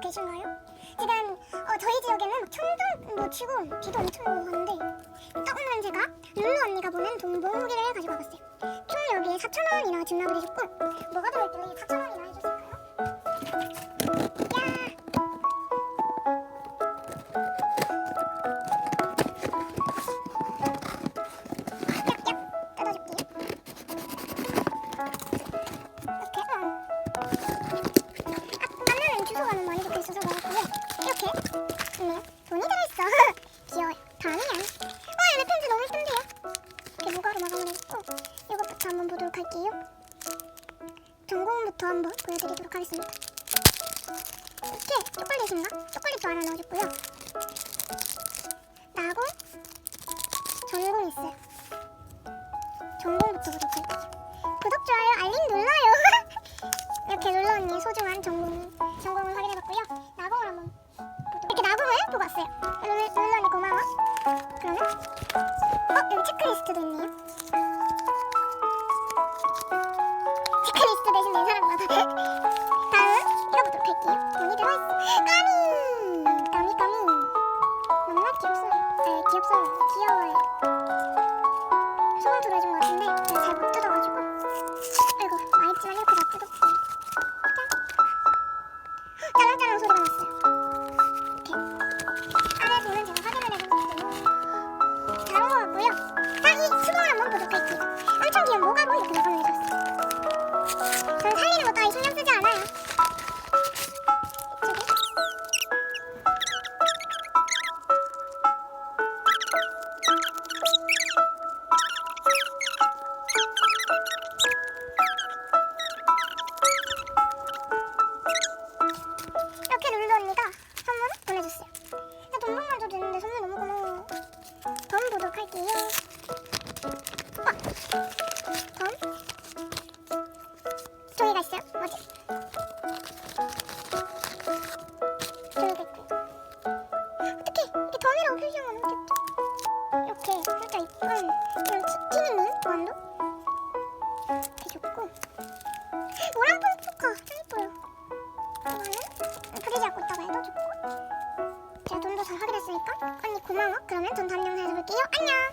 계신가요? 지금 어, 저희 지역에는 막 천둥 뭐 치고 비도 엄청 오고 하는데 딱 오늘은 제가 룰루 언니가 보낸 돈봉기를 가지고 와봤어요. 총 여기에 4천 원이나 증납을 해줬고 뭐가 들어있길래 4천 원이나 해줬을까요? 야! 얍얍 뜯어줄게요. 이렇게 어. 무가로 마감을 해줬고 이것부터 한번 보도록 할게요. 전공부터 한번 보여드리도록 하겠습니다. 이렇게 초콜릿인가? 초콜릿도 하나 넣어줬고요. 나고 전공 있어요. 전공부터 보도록 할게요. 구독, 좋아요, 알림 눌러요. 이렇게 눌러 언니 소중한 전공, 전공을 확인해봤고요. 나공을 한번 이렇게 나공을 보고 왔어요. 눌러 언니 고마워. 그러면 어? 여기 체크리스트도 있네 요. 체크 조이가 있어요? 뭐지? 조이가 있고 어떻게 이렇게 더미랑 표시하면 어떻게 이렇게 살짝 이쁜 이런 튀는 눈? 완도? 되게 좋고. 노란 폼포카 예뻐요. 이거는? 아, 그리지 않고 있다가 해도 좋고. 제가 돈도 잘 확인했으니까. 언니 고마워. 그러면 전 다음 영상에서 볼게요. 안녕!